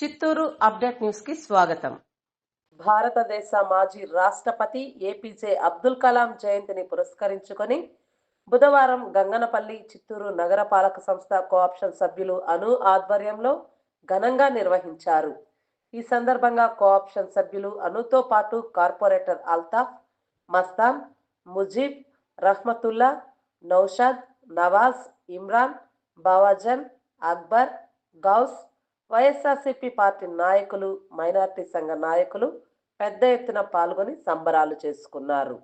Chittoor update న్యూస్కి స్వాగతం. భారతదేశ మాజీ రాష్ట్రపతి ఏపీజే అబ్దుల్ కలాం జయంతిని పురస్కరించుకొని బుధవారం గంగనపల్లి చిత్తూరు నగరపాలక సంస్థ కోఆప్షన్ సభ్యులు అను ఆధ్వర్యంలో ఘనంగా నిర్వహించారు. ఈ సందర్భంగా కోఆప్షన్ సభ్యులు అనుతో పాటు corporator Altaf Mastan Mujeeb Rahmatullah Naushad Nawaz Imran Bavajan Akbar Ghouse YSRCP party నాయకులు మైనార్టీ సంఘ నాయకులు పెద్ద ఎత్తున పాల్గొని సంబరాలు చేసుకున్నారు.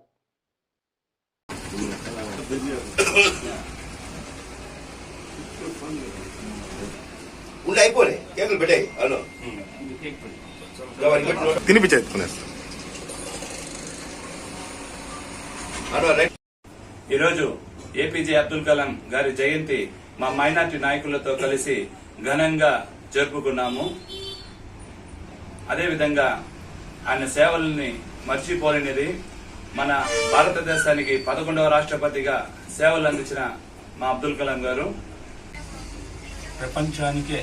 ఈరోజు ఏపీజే అబ్దుల్ కలాం గారి జయంతి మా మైనార్టీ నాయకులతో కలిసి ఘనంగా జరుపుకున్నాము అదేవిధంగా ఆయన సేవల్ని మర్చిపోలేనిది మన భారతదేశానికి పదకొండవ రాష్ట్రపతిగా సేవలు అందించిన మా అబ్దుల్ కలాం గారు. ప్రపంచానికే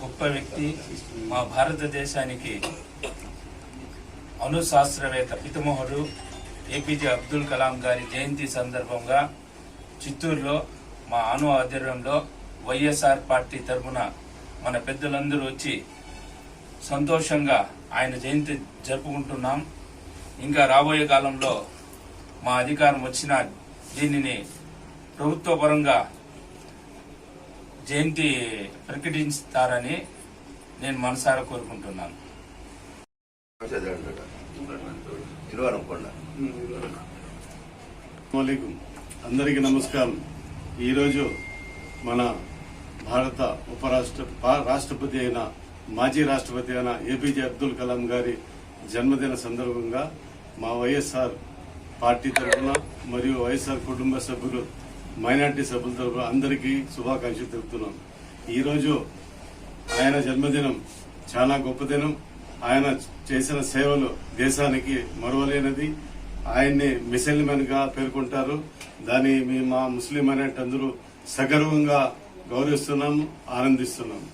గొప్ప వ్యక్తి మా భారతదేశానికి అనుశాస్త్రవేత్త పితమోహుడు పితామహుడు ఏపీజే అబ్దుల్ కలాం గారి జయంతి సందర్భంగా చిత్తూరులో మా అణు ఆధ్వర్యంలో వైఎస్ఆర్ పార్టీ తరఫున మన పెద్దలందరూ వచ్చి సంతోషంగా ఆయన జయంతి జరుపుకుంటున్నాం. ఇంకా రాబోయే కాలంలో మా అధికారం వచ్చిన దీనిని ప్రభుత్వ పరంగా జయంతి ప్రకటిస్తారని నేను మనసారా కోరుకుంటున్నాను. తిరువరం అందరికీ నమస్కారం. ఈరోజు మన భారత ఉపరాష్ట్ర రాష్ట్రపతి అయిన మాజీ రాష్ట్రపతి అయిన ఏపీజే అబ్దుల్ కలాం గారి జన్మదిన సందర్భంగా మా వైఎస్ఆర్ పార్టీ తరఫున మరియు వైఎస్ఆర్ కుటుంబ సభ్యులు మైనార్టీ సభ్యుల తరఫున అందరికీ శుభాకాంక్షలు తెలుపుతున్నాం. ఈరోజు ఆయన జన్మదినం చాలా గొప్ప దినం. ఆయన చేసిన సేవలు దేశానికి మరువలేనిది. ఆయన్ని మిసైల్ మ్యాన్గా పేర్కొంటారు. దాన్ని మేము మా ముస్లిం అనేటి అందరూ సగర్వంగా గౌరవిస్తున్నాము ఆనందిస్తున్నాము